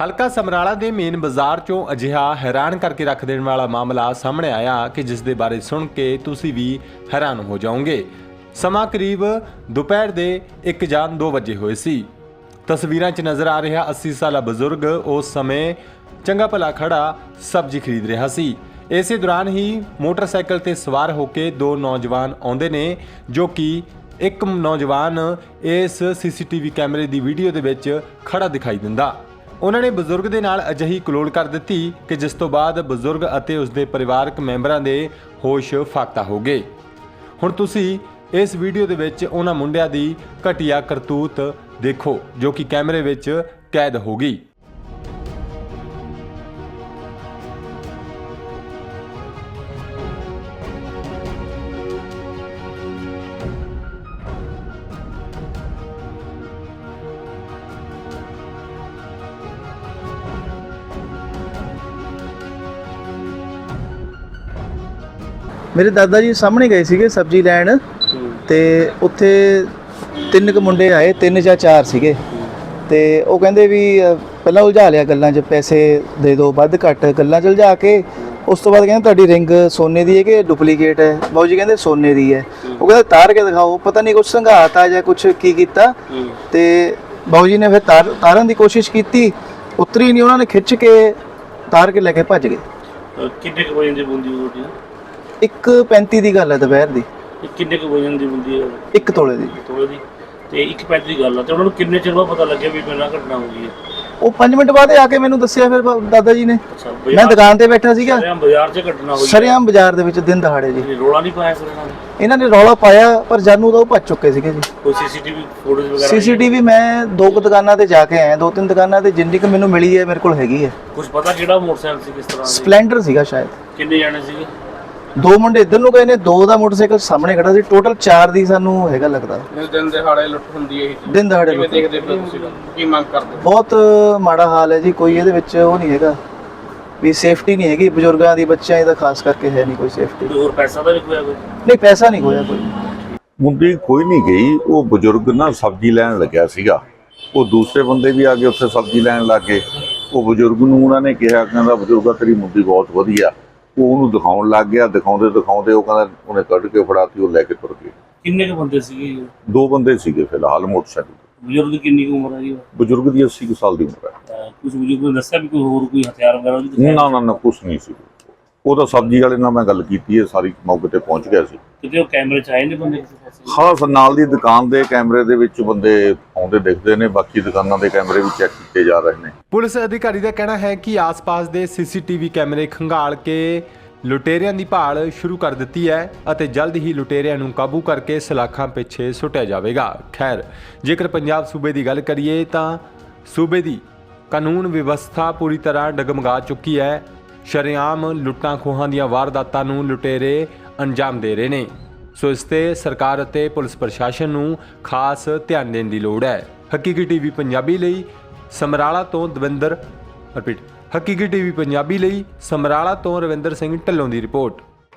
ਹਲਕਾ ਸਮਰਾਲਾ ਦੇ ਮੇਨ ਬਾਜ਼ਾਰ ਚੋਂ ਅਜਿਹਾ ਹੈਰਾਨ ਕਰਕੇ ਰੱਖ ਦੇਣ ਵਾਲਾ ਮਾਮਲਾ ਸਾਹਮਣੇ ਆਇਆ ਕਿ ਜਿਸ ਦੇ ਬਾਰੇ ਸੁਣ ਕੇ ਤੁਸੀਂ ਵੀ ਹੈਰਾਨ ਹੋ ਜਾਓਗੇ। ਸਮਾਂ ਕਰੀਬ ਦੁਪਹਿਰ ਦੇ 1 ਜਾਂ 2 ਵਜੇ ਹੋਏ ਸੀ। ਤਸਵੀਰਾਂ 'ਚ ਨਜ਼ਰ ਆ ਰਿਹਾ 80 ਸਾਲਾ ਬਜ਼ੁਰਗ, ਉਸ ਸਮੇਂ ਚੰਗਾ ਭਲਾ ਖੜਾ ਸਬਜ਼ੀ ਖਰੀਦ ਰਿਹਾ ਸੀ। ਇਸੇ ਦੌਰਾਨ ਹੀ ਮੋਟਰਸਾਈਕਲ ਤੇ ਸਵਾਰ ਹੋ ਕੇ ਦੋ ਨੌਜਵਾਨ ਆਉਂਦੇ ਨੇ, ਜੋ ਕਿ ਇੱਕ ਨੌਜਵਾਨ ਇਸ ਸੀਸੀਟੀਵੀ ਕੈਮਰੇ ਦੀ ਵੀਡੀਓ ਦੇ ਵਿੱਚ ਖੜਾ ਦਿਖਾਈ ਦਿੰਦਾ। ਉਹਨਾਂ ਨੇ ਬਜ਼ੁਰਗ ਦੇ ਨਾਲ ਅਜਿਹੀ ਕਲੋਲ ਕਰ ਦਿੱਤੀ ਕਿ ਜਿਸ ਤੋਂ ਬਾਅਦ ਬਜ਼ੁਰਗ ਅਤੇ ਉਸ ਦੇ ਪਰਿਵਾਰਕ ਮੈਂਬਰਾਂ ਦੇ ਹੋਸ਼ ਫਾਕਤਾ ਹੋ ਗਏ। ਹੁਣ ਤੁਸੀਂ ਇਸ ਵੀਡੀਓ ਦੇ ਵਿੱਚ ਉਹਨਾਂ ਮੁੰਡਿਆਂ ਦੀ ਘਟੀਆ ਕਰਤੂਤ ਦੇਖੋ, ਜੋ ਕਿ ਕੈਮਰੇ ਵਿੱਚ ਕੈਦ ਹੋ ਗਈ। ਮੇਰੇ ਦਾਦਾ ਜੀ ਸਾਹਮਣੇ ਗਏ ਸੀਗੇ ਸਬਜ਼ੀ ਲੈਣ ਤੇ ਉੱਥੇ ਤਿੰਨ ਕੁ ਮੁੰਡੇ ਆਏ, ਤਿੰਨ ਜਾਂ ਚਾਰ ਸੀਗੇ। ਤੇ ਉਹ ਕਹਿੰਦੇ ਵੀ ਪਹਿਲਾਂ ਉਲਝਾ ਲਿਆ ਗੱਲਾਂ 'ਚ, ਪੈਸੇ ਦੇ ਦਿਓ ਵੱਧ ਘੱਟ ਗੱਲਾਂ 'ਚ ਉਲਝਾ ਕੇ। ਉਸ ਤੋਂ ਬਾਅਦ ਕਹਿੰਦੇ ਤੁਹਾਡੀ ਰਿੰਗ ਸੋਨੇ ਦੀ ਹੈ ਕਿ ਡੁਪਲੀਕੇਟ ਹੈ? ਬਾਊ ਜੀ ਕਹਿੰਦੇ ਸੋਨੇ ਦੀ ਹੈ। ਉਹ ਕਹਿੰਦਾ ਤਾਰ ਕੇ ਦਿਖਾਓ, ਪਤਾ ਨਹੀਂ ਕੁਝ ਸੰਘਾਤਾ ਜਾਂ ਕੁਝ ਕੀ ਕੀਤਾ। ਤੇ ਬਾਊ ਜੀ ਨੇ ਫਿਰ ਤਾਰ, ਤਾਰਨ ਦੀ ਕੋਸ਼ਿਸ਼ ਕੀਤੀ, ਉਤਰੀ ਨਹੀਂ ਉਹਨਾਂ ਨੇ ਖਿੱਚ ਕੇ ਤਾਰ ਕੇ ਲੈ ਕੇ ਭੱਜ ਗਏ। ਕਿੰਨੇ ਕੁ ਵਜਨ ਦੀ ਬੁੰਦੀ ਉਹ ਰੋਟੀ ਇੱਕ 35 ਦੀ ਗੱਲ ਹੈ ਦੁਪਹਿਰ ਦੀ। ਇਹ ਕਿੰਨੇ ਕੁ ਵਜਨ ਦੀ ਬੁੰਦੀ ਹੈ? ਇੱਕ ਤੋਲੇ ਦੀ। ਤੋਲੇ ਦੀ। ਤੇ ਇੱਕ ਪੈਂਟ ਦੀ ਗੱਲ ਆ। ਤੇ ਉਹਨਾਂ ਨੂੰ ਕਿੰਨੇ ਚਿਰ ਬਾਅਦ ਪਤਾ ਲੱਗਿਆ ਵੀ ਮੇਰੇ ਨਾਲ ਘਟਨਾ ਹੋ ਗਈ ਹੈ? ਉਹ 5 ਮਿੰਟ ਬਾਅਦ ਆ ਕੇ ਮੈਨੂੰ ਦੱਸਿਆ ਫਿਰ ਬ- ਦਾਦਾ ਜੀ ਨੇ। ਅੱਛਾ ਮੈਂ ਦੁਕਾਨ ਤੇ ਬੈਠਾ ਸੀਗਾ। ਬਾਜ਼ਾਰ ਬਾਜ਼ਾਰ 'ਚ ਘਟਨਾ ਹੋਈ ਸ਼ਰਿਆਮ ਬਾਜ਼ਾਰ ਦੇ ਵਿੱਚ ਦਿਨ ਦਹਾੜੇ ਜੀ। ਰੋਲਾ ਨਹੀਂ ਪਾਇਆ ਫਿਰ ਉਹਨਾਂ ਨੇ? ਇਹਨਾਂ ਨੇ ਰੌਲਾ ਪਾਇਆ ਪਰ ਜਾਨੂ ਦਾ ਉਹ ਭੱਜ ਚੁੱਕੇ ਸੀਗੇ ਜੀ। ਕੋਈ ਸੀਸੀਟੀਵੀ ਫੋਟੋਜ਼ ਵਗੈਰਾ ਸੀਸੀਟੀਵੀ ਮੈਂ ਦੋ ਕੁ ਦੁਕਾਨਾਂ ਤੇ ਜਾ ਕੇ ਆਇਆ ਦੋ ਤਿੰਨ ਦੁਕਾਨਾਂ ਤੇ ਜਿੰਨੀ ਕੁ ਮੈਨੂੰ ਮਿਲੀ ਹੈ ਮੇਰੇ ਕੋਲ ਹੈਗੀ ਹੈ। ਕੁਝ ਪਤਾ ਕਿਹੜਾ ਮੋਟਰਸਾਈਕਲ ਸੀ ਕਿਸ ਤਰ੍ਹਾਂ ਦਾ? ਸਪਲੈਂਡਰ ਸੀਗਾ ਸ਼ਾਇਦ। ਕਿੰਨੇ ਜਾਣੇ ਸੀਗੇ? ਦੋ ਮੁੰਡੇ ਇੱਧਰ ਨੂੰ ਗਏ ਨੇ ਦੋ ਦਾ ਮੋਟਰਸਾਈਕਲ ਸਾਹਮਣੇ ਖੜਾ ਸੀ। ਟੋਟਲ 4 ਦੀ ਸਾਨੂੰ ਹੈਗਾ ਲੱਗਦਾ। ਦਿਨ ਦਿਹਾੜੇ ਲੁੱਟ ਹੁੰਦੀ ਹੈ ਇਹ ਦਿਨ ਦਹਾੜੇ ਕਿਵੇਂ ਲੁੱਟ। ਦੇਖਦੇ ਹੋ ਤੁਸੀਂ ਕੀ ਮੰਗ ਕਰਦੇ ਹੋ? ਬਹੁਤ ਮਾੜਾ ਹਾਲ ਹੈ ਜੀ ਕੋਈ ਇਹਦੇ ਵਿੱਚ ਉਹ ਨਹੀਂ ਹੈਗਾ। ਵੀ ਸੇਫਟੀ ਨਹੀਂ ਹੈਗੀ ਬਜ਼ੁਰਗਾਂ ਦੀ ਬੱਚਿਆਂ ਦੀ ਤਾਂ ਖਾਸ ਕਰਕੇ ਹੈ ਨਹੀਂ ਕੋਈ ਸੇਫਟੀ ਹੋਰ ਪੈਸਾ ਤਾਂ ਨਹੀਂ ਖੋਇਆ ਕੋਈ? ਨਹੀਂ ਪੈਸਾ ਨਹੀਂ ਹੋਇਆ ਕੋਈ। ਮੁੰਡੀ ਕੋਈ ਨਹੀਂ ਗਈ ਉਹ ਬਜ਼ੁਰਗ ਨਾ ਸਬਜ਼ੀ ਲੈਣ ਲੱਗਿਆ ਸੀਗਾ। ਉਹ ਦੂਸਰੇ ਬੰਦੇ ਵੀ ਆ ਕੇ ਉੱਥੇ ਸਬਜ਼ੀ ਲੈਣ ਲੱਗੇ ਉਹ ਬਜ਼ੁਰਗ ਨੂੰ ਉਹਨਾਂ ਨੇ ਕਿਹਾ ਕਹਿੰਦਾ ਬਜ਼ੁਰਗਾ ਤੇਰੀ ਮੁੰਡੀ ਬਹੁਤ ਵਧੀਆ। ਉਹ ਉਹਨੂੰ ਦਿਖਾਉਣ ਲੱਗ ਗਿਆ ਦਿਖਾਉਂਦੇ ਦਿਖਾਉਂਦੇ ਉਹ ਕਹਿੰਦਾ ਉਹਨੇ ਕੱਢ ਕੇ ਫੜਾਤੀ ਉਹ ਲੈ ਕੇ ਤੁਰ ਗਏ। ਕਿੰਨੇ ਕੁ ਬੰਦੇ ਸੀਗੇ ਦੋ ਬੰਦੇ ਸੀਗੇ ਫਿਲਹਾਲ ਮੋਟਰਸਾਈਕਲ ਤੇ। ਬਜ਼ੁਰਗ ਦੀ ਕਿੰਨੀ ਕੁ ਉਮਰ ਹੈ ਜੀ ਬਜ਼ੁਰਗ ਦੀ 80 ਕੁ ਸਾਲ ਦੀ ਉਮਰ ਹੈ ਕੁਝ ਬਜ਼ੁਰਗ ਨੇ ਦੱਸਿਆ ਵੀ ਕੋਈ ਹੋਰ ਕੋਈ ਹਥਿਆਰ ਵਗੈਰਾ ਵੀ ਨਾ ਨਾ ਨਾ ਕੁਛ ਨਹੀਂ ਸੀ। ਉਹ ਤਾਂ ਸਬਜ਼ੀ ਵਾਲੇ ਨਾਲ ਮੈਂ ਗੱਲ ਕੀਤੀ ਹੈ ਸਾਰੀ ਮੌਕੇ ਤੇ ਪਹੁੰਚ ਗਿਆ ਸੀ। ਕਿਤੇ ਉਹ ਕੈਮਰੇ 'ਚ ਆਏ ਨੇ ਬੰਦੇ ਕਿਸੇ ਪਾਸੇ? ਖਾਸ ਨਾਲ ਦੀ ਦੁਕਾਨ ਦੇ ਕੈਮਰੇ ਦੇ ਵਿੱਚ ਬੰਦੇ ਆਉਂਦੇ ਦਿਖਦੇ ਨੇ, ਬਾਕੀ ਦੁਕਾਨਾਂ ਦੇ ਕੈਮਰੇ ਵੀ ਚੈੱਕ ਕੀਤੇ ਜਾ ਰਹੇ ਨੇ। ਪੁਲਿਸ ਅਧਿਕਾਰੀ ਦਾ ਕਹਿਣਾ ਹੈ ਕਿ ਆਸ-ਪਾਸ ਦੇ ਸੀਸੀਟੀਵੀ ਕੈਮਰੇ ਖੰਗਾਲ ਕੇ ਲੁਟੇਰਿਆਂ ਦੀ ਭਾਲ ਸ਼ੁਰੂ ਕਰ ਦਿੱਤੀ ਹੈ ਅਤੇ ਜਲਦ ਹੀ ਲੁਟੇਰਿਆਂ ਨੂੰ ਕਾਬੂ ਕਰਕੇ ਸਲਾਖਾਂ ਪਿੱਛੇ ਸੁੱਟਿਆ ਜਾਵੇਗਾ। ਖੈਰ, ਜੇਕਰ ਪੰਜਾਬ ਸੂਬੇ ਦੀ ਗੱਲ ਕਰੀਏ ਤਾਂ ਸੂਬੇ ਦੀ ਕਾਨੂੰਨ ਵਿਵਸਥਾ ਪੂਰੀ ਤਰ੍ਹਾਂ ਡਗਮਗਾ ਚੁੱਕੀ ਹੈ। ਸ਼ਰੇਆਮ ਲੁੱਟਾਂ ਖੋਹਾਂ ਦੀਆਂ ਵਾਰਦਾਤਾਂ ਨੂੰ ਲੁਟੇਰੇ ਅੰਜਾਮ ਦੇ ਰਹੇ ਨੇ। ਸੋ ਇਸ ਤੇ ਸਰਕਾਰ ਅਤੇ ਪੁਲਿਸ ਪ੍ਰਸ਼ਾਸਨ ਨੂੰ ਖਾਸ ਧਿਆਨ ਦੇਣ ਦੀ ਲੋੜ ਹੈ। ਹਕੀਕੀ ਟੀਵੀ ਪੰਜਾਬੀ ਲਈ ਸਮਰਾਲਾ ਤੋਂ ਦਵਿੰਦਰ, ਰਿਪੀਟ। ਹਕੀਕੀ ਟੀਵੀ ਪੰਜਾਬੀ ਲਈ ਸਮਰਾਲਾ ਤੋਂ ਰਵਿੰਦਰ ਸਿੰਘ ਢੱਲੋਂ ਦੀ ਰਿਪੋਰਟ।